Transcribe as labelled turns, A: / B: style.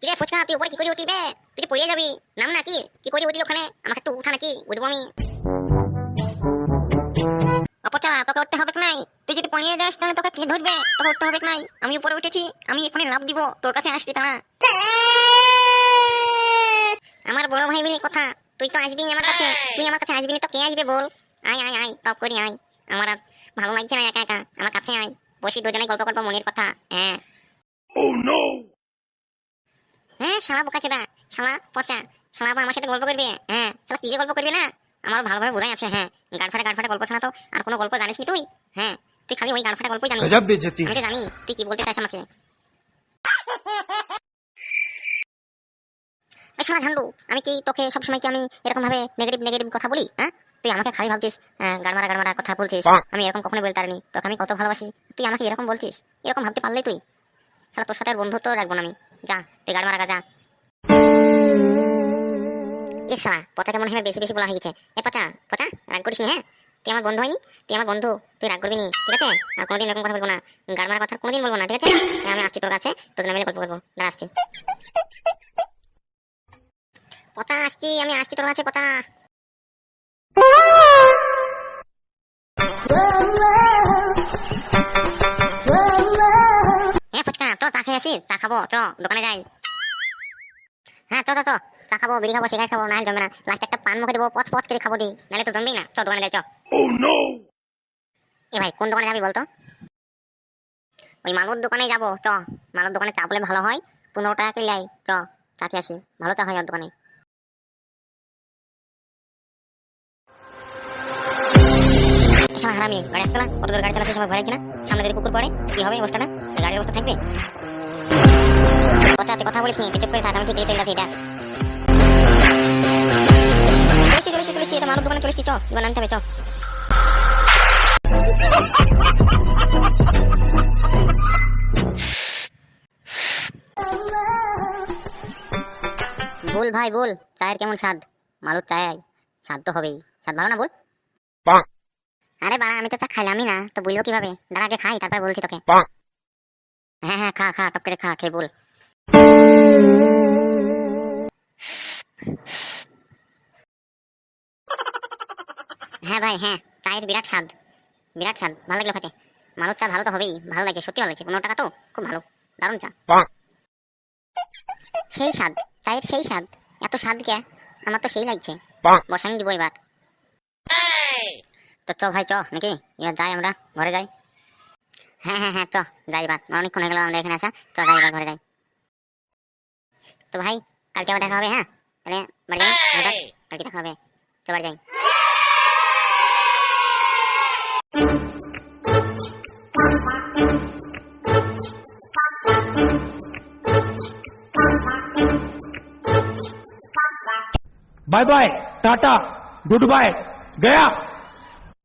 A: কিরে ফুচকা, তুই উপরে কি করে তুই যাবি? নাম কি? করে ওখানে? আমাকে একটু উঠা নাকি? উঠবো আমি। অপচা, তোকে উঠতে হবে নাই তুই যদি পড়িয়ে যাস, তাহলে তোকে কে ধরবে? তোকে উঠতে হবে নাই আমি উপরে উঠেছি, আমি এখানে লাভ দিব, তোর কাছে আসছি আমার বড় ভাই বলি কথা, তুই তো আসবি আমার কাছে। তুই আমার কাছে আসবি না, তো কে আসবে বল? আয় আয় আয়, টপ করি, আয়। আমার ভালো লাগছে না একা একা, আমার কাছে আয়। বসি দুজনে গল্প করব মনের কথা হ্যাঁ।
B: Oh no!
A: হ্যাঁ শালা বোকা চেদা শালা পচা শালা আমার সাথে গল্প করবে? হ্যাঁ শালা কি যে গল্প করবে না? আমার ভালোভাবে বোঝাই আছে হ্যাঁ। গাড়ফাটে গাড়ফাটে গল্প শোনা তো আর কোনো গল্প জানিস নি তুই? হ্যাঁ তুই খালি ওই গাড়ফাটে গল্পই জানিস। আমি তো জানি তুই কি বলতে চাস আমাকে? শালা ঝান্ডু আমি কি তোকে সবসময় কি আমি এরকম ভাবে নেগেটিভ নেগেটিভ কথা বলি হ্যাঁ? তুই আমাকে খালি ভাবছিস গাড়মারা গাড়মারা কথা বলছিস আমি এরকম কখনো বলতে পারিনি। তোকে আমি কত ভালোবাসি তুই আমাকে এরকম বলছিস এরকম ভাবতে পারলেই তুই? তাহলে তোর সাথে আর বন্ধুত্ব রাখব না আমি। যা তুই গানমারা গা যা। ইস পচাকে মনে হয় বেশি বেশি বলা হয়েছে। এ পচা পচা রাগ করিস নি হ্যাঁ? তুই আমার বন্ধু হয়নি? তুই আমার বন্ধু তুই রাগ করবি নি ঠিক আছে? আর কোনোদিন এরকম কথা বলব না। গানমারা কথা কোনোদিন বলব না ঠিক আছে? হ্যাঁ, আমি আসছি তোর কাছে তোর মিলে গল্প করব। দাঁড়া আসছি। পচা আসছি আমি আসছি তোর কাছে পচা। চ খেয়ে আসি চা খাব, চ, দোকানে যাই। হ্যাঁ চ চ চ খাব, বিড়ি খাব সিগারেট খাব, নাহলে জমবে না। লাস্টে একটা পান মুখে দেবো, পচ পচ করে খাব দি, নাহলে তো জমবেই না। চ, দোকানে যাই, চ। এ ভাই, কোন দোকানে যাবি বলতো? ওই মালুর দোকানে যাব, চ। মালুর দোকানে চা বলে ভালো হয়, পনেরো টাকা করে লাই চ, চা খেয়ে আসি। ভালো চা হয় ওর দোকানে। এসব হারামি গাড়ি না কত দূর গাড়ি চালাতে সময় ভয় না? সামনে যদি কুকুর পড়ে, কি হবে অবস্থাটা? গাড়ির অবস্থা থাকবে? কথা বলিস নি চুপ করে থাক, আমি ঠিক এটা। বল ভাই বল চায়ের কেমন স্বাদ? মালুর চায় স্বাদ তো হবেই। স্বাদ ভালো না বল। আরে বাড়া আমি তো চা খাইলামই না। তো বলব কীভাবে? দাঁড়া আগে খাই তারপর বলছি তোকে। হ্যাঁ হ্যাঁ খা খা টপ করে খা খেয়ে বল। হ্যাঁ ভাই হ্যাঁ চায়ের বিরাট স্বাদ। বিরাট স্বাদ ভালো লাগল খেতে। মালুর চা ভালো তো হবেই ভালো লাগছে সত্যি ভালো লাগছে। পনেরো টাকা তো খুব ভালো দারুণ চা। সেই স্বাদ চায়ের সেই স্বাদ। এত স্বাদ কে? আমার তো সেই লাগছে। বসাং দিব এবার। তো চ ভাই চ নাকি এবার যাই আমরা ঘরে যাই হ্যাঁ হ্যাঁ হ্যাঁ চ যাই এবার অনেকক্ষণ হয়ে গেল আমরা এখানে আসা চ যাই এবার ঘরে যাই তো ভাই কালকে আবার দেখা হবে হ্যাঁ তাহলে বাড়ি যাই আমরা কালকে দেখা হবে চ বাড়ি যাই
B: bye bye tata goodbye गया